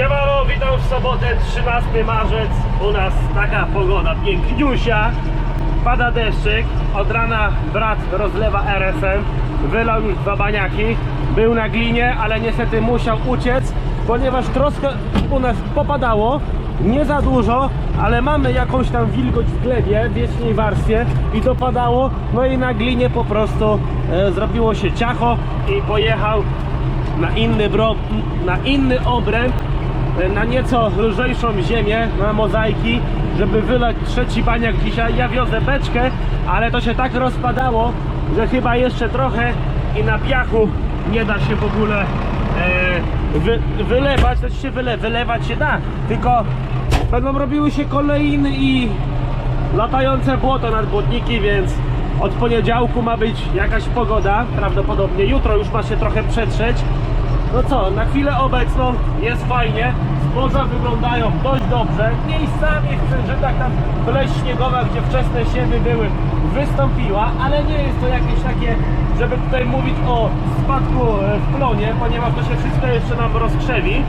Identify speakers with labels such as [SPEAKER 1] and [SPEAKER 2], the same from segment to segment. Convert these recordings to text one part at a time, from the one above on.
[SPEAKER 1] Siemano, witam w sobotę 13 marzec. U nas taka pogoda piękniusia. Pada deszczyk. Od rana brat rozlewa RSM. Wylał już dwa baniaki. Był na glinie, ale niestety musiał uciec, ponieważ troszkę u nas popadało. Nie za dużo, ale mamy jakąś tam wilgoć w glebie, w wierzchniej warstwie i to padało. No i na glinie po prostu e, zrobiło się ciacho i pojechał na inny, bro, na inny obręb, na nieco lżejszą ziemię, na mozaiki, żeby wylać trzeci baniak dzisiaj. Ja wiozę beczkę, ale to się tak rozpadało, że chyba jeszcze trochę i na piachu nie da się w ogóle e, wy, wylewać, to się wyle, wylewać się da, tylko będą robiły się kolejny i latające błoto nad błotniki, więc od poniedziałku ma być jakaś pogoda, prawdopodobnie jutro już ma się trochę przetrzeć. No co, na chwilę obecną jest fajnie, spoza wyglądają dość dobrze, miejscami w Przężytach tam pleść śniegowa, gdzie wczesne siewy były, wystąpiła, ale nie jest to jakieś takie, żeby tutaj mówić o spadku e, w plonie, ponieważ to się wszystko jeszcze nam rozkrzewi.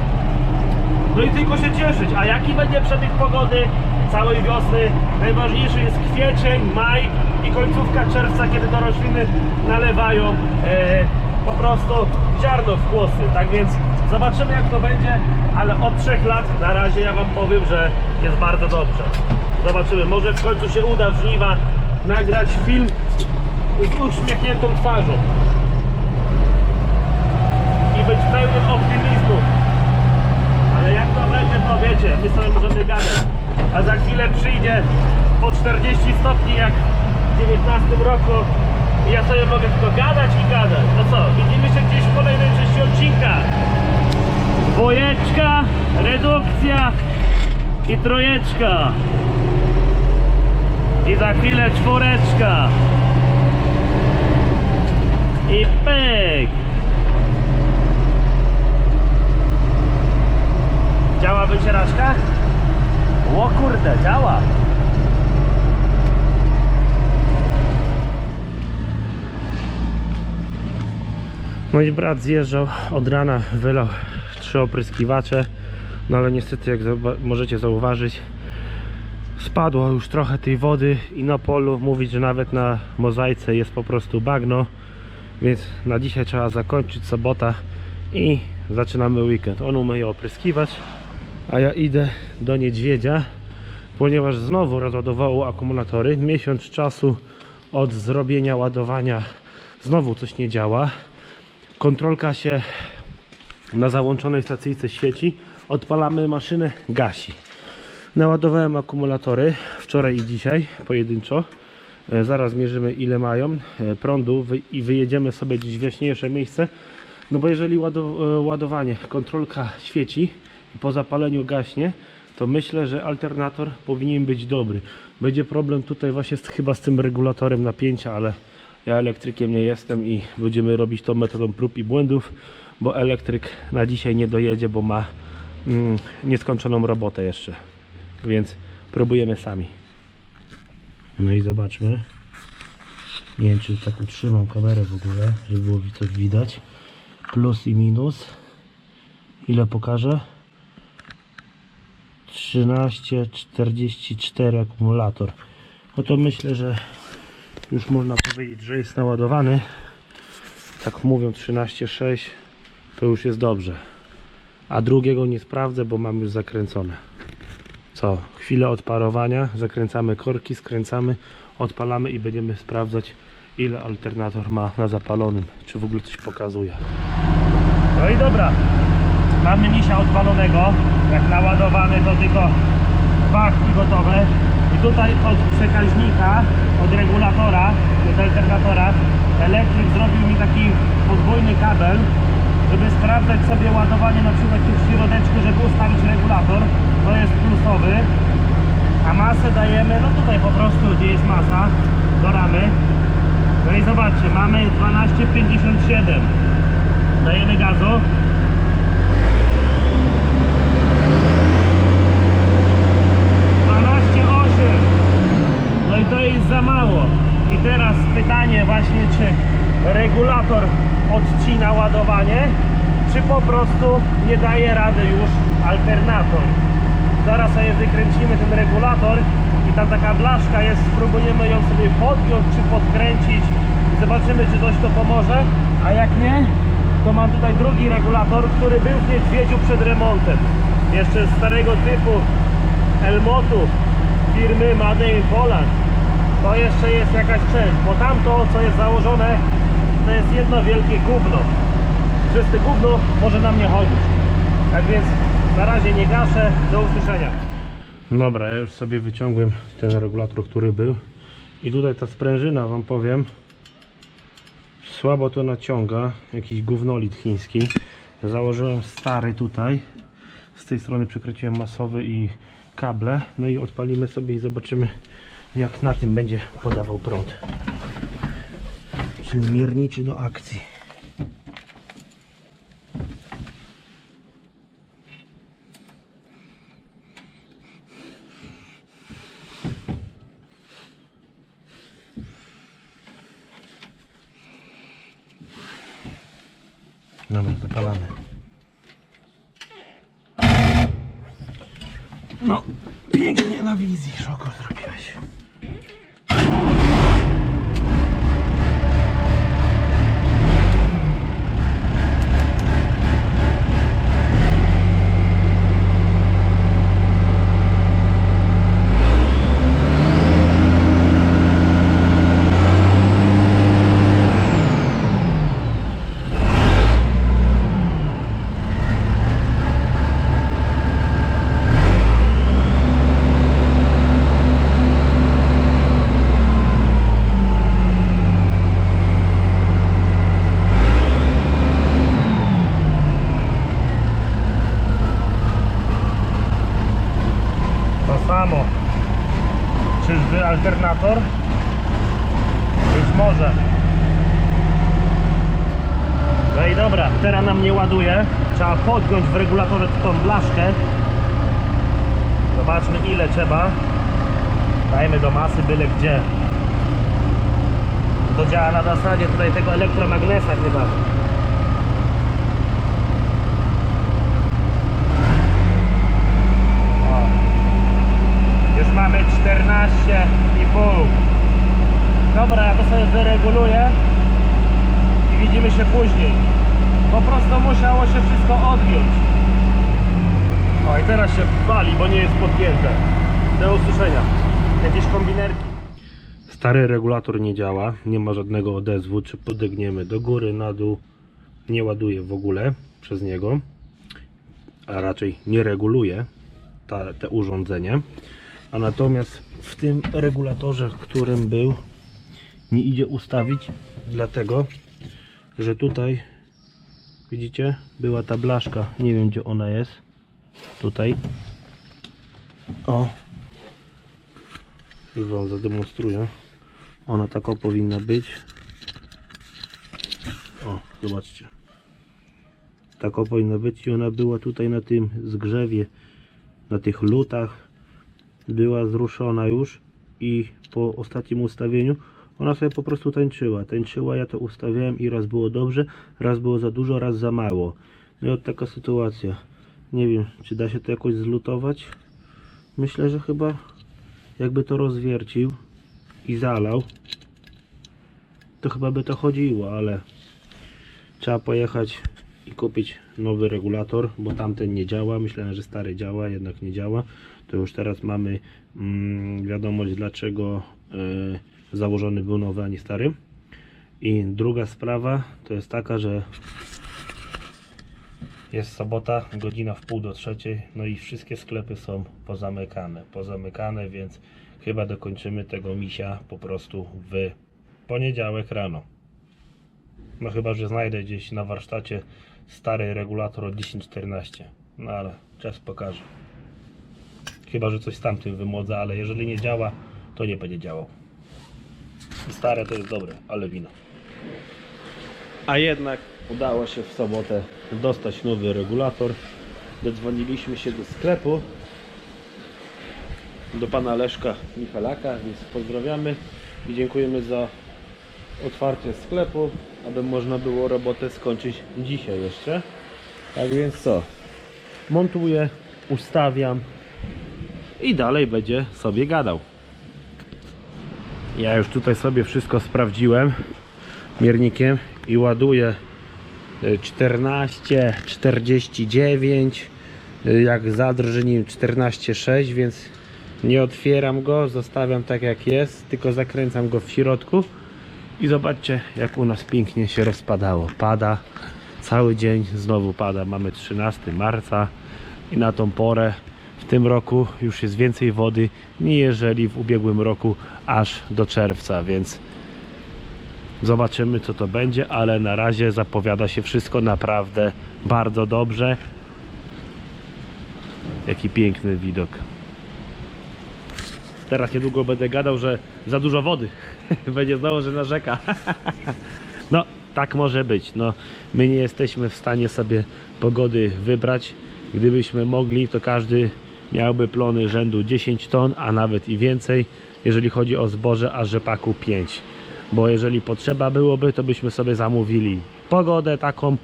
[SPEAKER 1] No i tylko się cieszyć. A jaki będzie przebieg pogody całej wiosny? Najważniejszy jest kwiecień, maj i końcówka czerwca, kiedy to rośliny nalewają e, po prostu ziarno w kłosy. Tak więc zobaczymy jak to będzie, ale od trzech lat na razie ja Wam powiem, że jest bardzo dobrze. Zobaczymy, może w końcu się uda w żniwa nagrać film z uśmiechniętą twarzą i być pełnym optymizmu. Ale jak to będzie, to wiecie, my sobie możemy gadać. A za chwilę przyjdzie po 40 stopni jak w 19 roku ja sobie mogę tylko gadać i gadać. No co, widzimy się gdzieś w kolejnej części odcinka. Dwojeczka, redukcja i trojeczka. I za chwilę czwóreczka. I pyk. Działa wycieraczka? O kurde, działa. I brat zjeżdżał od rana, wylał trzy opryskiwacze, no ale niestety jak możecie zauważyć spadło już trochę tej wody i na polu mówić, że nawet na mozaice jest po prostu bagno, więc na dzisiaj trzeba zakończyć sobota i zaczynamy weekend. On umyje opryskiwać, a ja idę do niedźwiedzia, ponieważ znowu rozładowało akumulatory. Miesiąc czasu od zrobienia ładowania znowu coś nie działa. Kontrolka się na załączonej stacyjce świeci. Odpalamy maszynę, gasi. Naładowałem akumulatory wczoraj i dzisiaj pojedynczo. E, Zaraz mierzymy ile mają e, prądu i wyjedziemy sobie gdzieś w jaśniejsze miejsce. No bo jeżeli e, ładowanie, kontrolka świeci i po zapaleniu gaśnie, to myślę, że alternator powinien być dobry. Będzie problem tutaj właśnie z, chyba z tym regulatorem napięcia, ale ja elektrykiem nie jestem i będziemy robić to metodą prób i błędów, bo elektryk na dzisiaj nie dojedzie, bo ma mm, nieskończoną robotę jeszcze. Więc próbujemy sami. No i zobaczmy. Nie wiem, czy tak utrzymam kamerę w ogóle, żeby było coś widać. Plus i minus. Ile pokażę? 13,44 akumulator. No to myślę, że już można powiedzieć, że jest naładowany. Tak mówią 13,6 to już jest dobrze. A drugiego nie sprawdzę, bo mam już zakręcone. Co? Chwilę odparowania, zakręcamy korki, skręcamy, odpalamy i będziemy sprawdzać ile alternator ma na zapalonym, czy w ogóle coś pokazuje. No i dobra, mamy misia odpalonego, jak naładowany to tylko pachki gotowe tutaj od przekaźnika, od regulatora, od alternatora elektryk zrobił mi taki podwójny kabel, żeby sprawdzać sobie ładowanie na przykład w środeczku, żeby ustawić regulator, to jest plusowy, a masę dajemy, no tutaj po prostu, gdzie jest masa, do ramy. No i zobaczcie, mamy 12,57. Dajemy gazu. No i to jest za mało. I teraz pytanie właśnie, czy regulator odcina ładowanie, czy po prostu nie daje rady już alternator. Zaraz sobie wykręcimy ten regulator i tam taka blaszka jest, spróbujemy ją sobie podgiąć czy podkręcić. Zobaczymy czy coś to pomoże, a jak nie, to mam tutaj drugi regulator, który był w niedźwiedziu przed remontem. Jeszcze starego typu Elmotu firmy Made in Poland. To jeszcze jest jakaś część, bo tamto co jest założone to jest jedno wielkie gówno. Czyste gówno może na mnie chodzić. Tak więc na razie nie gaszę, do usłyszenia. Dobra, ja już sobie wyciągłem ten regulator, który był. I tutaj ta sprężyna, wam powiem, słabo to naciąga. Jakiś gównolit chiński. Założyłem stary tutaj. Z tej strony przykręciłem masowy i kable. No i odpalimy sobie i zobaczymy jak na tym będzie podawał prąd. Czyli mierniczy do akcji. Dobra, zapalamy. No, pięknie na wizji, szoko zrobiłeś. To samo. Czyżby alternator? Być może. No i dobra, teraz nam nie ładuje. Trzeba podgiąć w regulatorze tą blaszkę. Zobaczmy ile trzeba. Dajmy do masy byle gdzie. To działa na zasadzie tutaj tego elektromagnesa chyba. O. Już mamy 14,5. Dobra, ja to sobie wyreguluję i widzimy się później. Po prostu musiało się wszystko odgiąć. O i teraz się wali, bo nie jest podgięte. Do usłyszenia. Jakieś kombinerki. Stary regulator nie działa, nie ma żadnego odezwu, czy podegniemy do góry, na dół. Nie ładuje w ogóle przez niego, a raczej nie reguluje ta, te urządzenie. A natomiast w tym regulatorze, w którym był, nie idzie ustawić, dlatego że tutaj widzicie, była ta blaszka. Nie wiem gdzie ona jest. Tutaj. O. Już wam zademonstruję. Ona taka powinna być. O, zobaczcie. Taka powinna być i ona była tutaj na tym zgrzewie, na tych lutach była zruszona już i po ostatnim ustawieniu ona sobie po prostu tańczyła. Tańczyła, ja to ustawiałem i raz było dobrze, raz było za dużo, raz za mało. No taka sytuacja. Nie wiem, czy da się to jakoś zlutować. Myślę, że chyba jakby to rozwiercił i zalał, to chyba by to chodziło, ale trzeba pojechać i kupić nowy regulator, bo tamten nie działa. Myślałem, że stary działa, jednak nie działa. To już teraz mamy mm, wiadomość, dlaczego założony był nowy, a nie stary. I druga sprawa to jest taka, że jest sobota, godzina w pół do trzeciej, no i wszystkie sklepy są pozamykane. Pozamykane, więc chyba dokończymy tego misia po prostu w poniedziałek rano. No chyba, że znajdę gdzieś na warsztacie stary regulator od 1014. No ale czas pokaże. Chyba, że coś z tamtym wymodza, ale jeżeli nie działa, to nie będzie działał. Stare to jest dobre, ale wino. A jednak udało się w sobotę dostać nowy regulator. Dodzwoniliśmy się do sklepu do pana Leszka Michalaka, więc pozdrawiamy i dziękujemy za otwarcie sklepu, aby można było robotę skończyć dzisiaj jeszcze. Tak więc co? montuję, ustawiam i dalej będzie sobie gadał. Ja już tutaj sobie wszystko sprawdziłem miernikiem i ładuję y, 14, 49 y, jak zadrży nim 14,6 więc nie otwieram go, zostawiam tak jak jest tylko zakręcam go w środku. I zobaczcie jak u nas pięknie się rozpadało. Pada. Cały dzień znowu pada. Mamy 13 marca i na tą porę tym roku już jest więcej wody nie jeżeli w ubiegłym roku aż do czerwca więc Zobaczymy co to będzie, ale na razie zapowiada się wszystko naprawdę bardzo dobrze. Jaki piękny widok. Teraz niedługo będę gadał, że za dużo wody. Będzie znowu, że narzeka. No, tak może być. No, my nie jesteśmy w stanie sobie pogody wybrać. Gdybyśmy mogli, to każdy miałby plony rzędu 10 ton, a nawet i więcej, jeżeli chodzi o zboże, a rzepaku 5 bo jeżeli potrzeba byłoby, to byśmy sobie zamówili pogodę taką,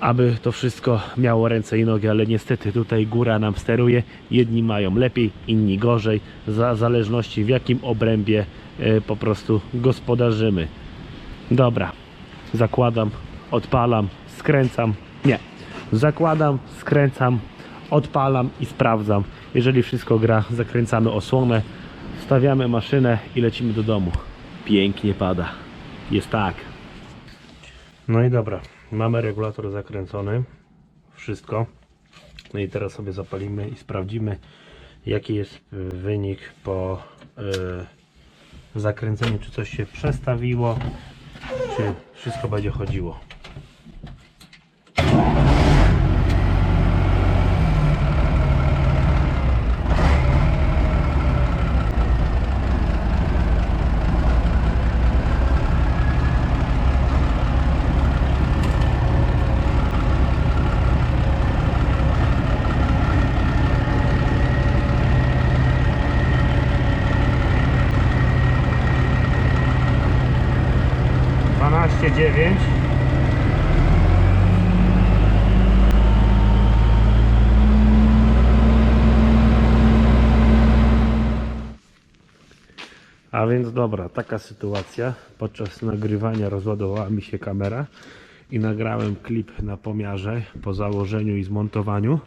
[SPEAKER 1] aby to wszystko miało ręce i nogi, ale niestety tutaj góra nam steruje. Jedni mają lepiej, inni gorzej, za zależności w jakim obrębie e, po prostu gospodarzymy. Dobra, zakładam, odpalam, skręcam. Nie, zakładam, skręcam, odpalam i sprawdzam. Jeżeli wszystko gra, zakręcamy osłonę, stawiamy maszynę i lecimy do domu. Pięknie pada. Jest tak. No i dobra, mamy regulator zakręcony. Wszystko. No i teraz sobie zapalimy i sprawdzimy jaki jest y, wynik po y, zakręceniu, czy coś się przestawiło, czy wszystko będzie chodziło. Dobra, taka sytuacja. Podczas nagrywania rozładowała mi się kamera i nagrałem klip na pomiarze po założeniu i zmontowaniu.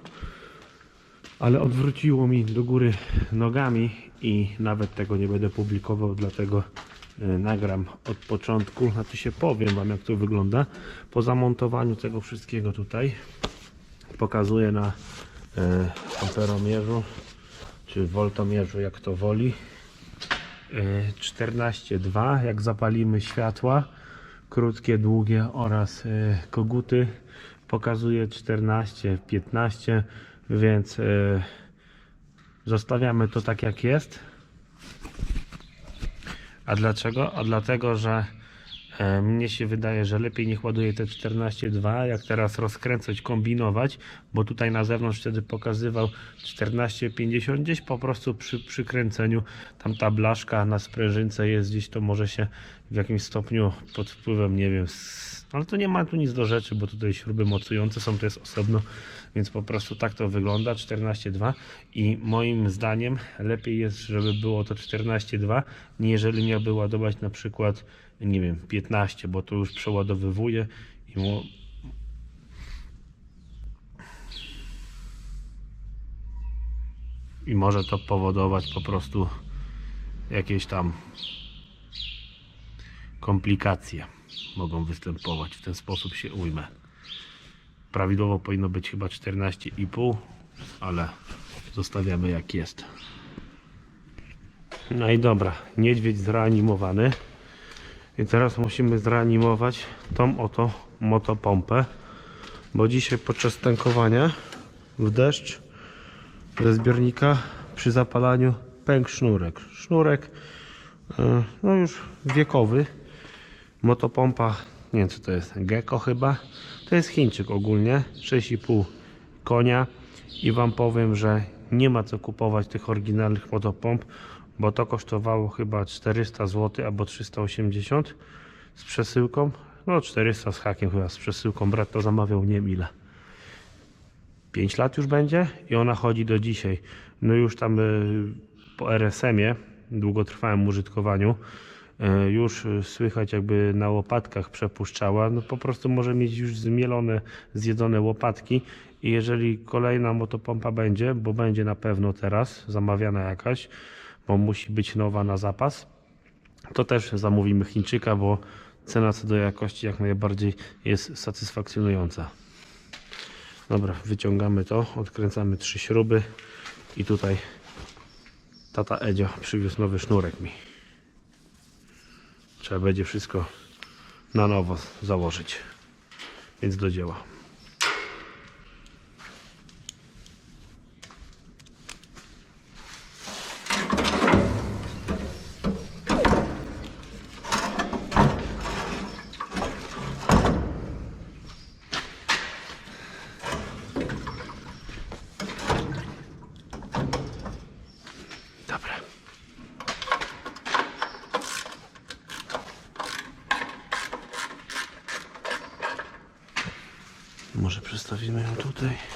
[SPEAKER 1] Ale odwróciło mi do góry nogami i nawet tego nie będę publikował, dlatego e, nagram od początku, znaczy się powiem Wam jak to wygląda. Po zamontowaniu tego wszystkiego tutaj pokazuję na e, amperomierzu czy woltomierzu jak to woli. E, 14,2 jak zapalimy światła krótkie, długie oraz e, koguty pokazuje 14, 15 więc e, zostawiamy to tak jak jest a dlaczego? A dlatego, że mnie się wydaje, że lepiej niech ładuje te 14,2 jak teraz rozkręcać, kombinować, bo tutaj na zewnątrz wtedy pokazywał 14,50 gdzieś po prostu przy przykręceniu tam ta blaszka na sprężynce jest gdzieś to może się w jakimś stopniu pod wpływem, nie wiem, ale to nie ma tu nic do rzeczy, bo tutaj śruby mocujące są, to jest osobno, więc po prostu tak to wygląda, 14,2 i moim zdaniem lepiej jest, żeby było to 14,2, niżeli miałby ładować na przykład, nie wiem, 15, bo to już przeładowywuje i mu... i może to powodować po prostu jakieś tam komplikacje mogą występować. W ten sposób się ujmę. Prawidłowo powinno być chyba 14,5, ale zostawiamy jak jest. No i dobra, niedźwiedź zreanimowany. I teraz musimy zreanimować tą oto motopompę, bo dzisiaj podczas tankowania w deszcz ze zbiornika przy zapalaniu pękł sznurek. Sznurek e, no już wiekowy. Motopompa, nie wiem co to jest, Gecko chyba. To jest Chińczyk ogólnie, 6,5 konia i Wam powiem, że nie ma co kupować tych oryginalnych motopomp, bo to kosztowało chyba 400 zł albo 380 z przesyłką. No 400 z hakiem chyba z przesyłką, brat to zamawiał nie wiem ile. 5 lat już będzie i ona chodzi do dzisiaj. No już tam y, po RSM-ie, długotrwałym użytkowaniu, y, już y, słychać jakby na łopatkach przepuszczała. No po prostu może mieć już zmielone, zjedzone łopatki i jeżeli kolejna motopompa będzie, bo będzie na pewno teraz zamawiana jakaś, bo musi być nowa na zapas, to też zamówimy Chińczyka, bo cena co do jakości jak najbardziej jest satysfakcjonująca. Dobra, wyciągamy to, odkręcamy trzy śruby i tutaj tata Edzio przywiózł nowy sznurek mi. Trzeba będzie wszystko na nowo założyć. Więc do dzieła. Dobra. Może przestawimy ją tutaj.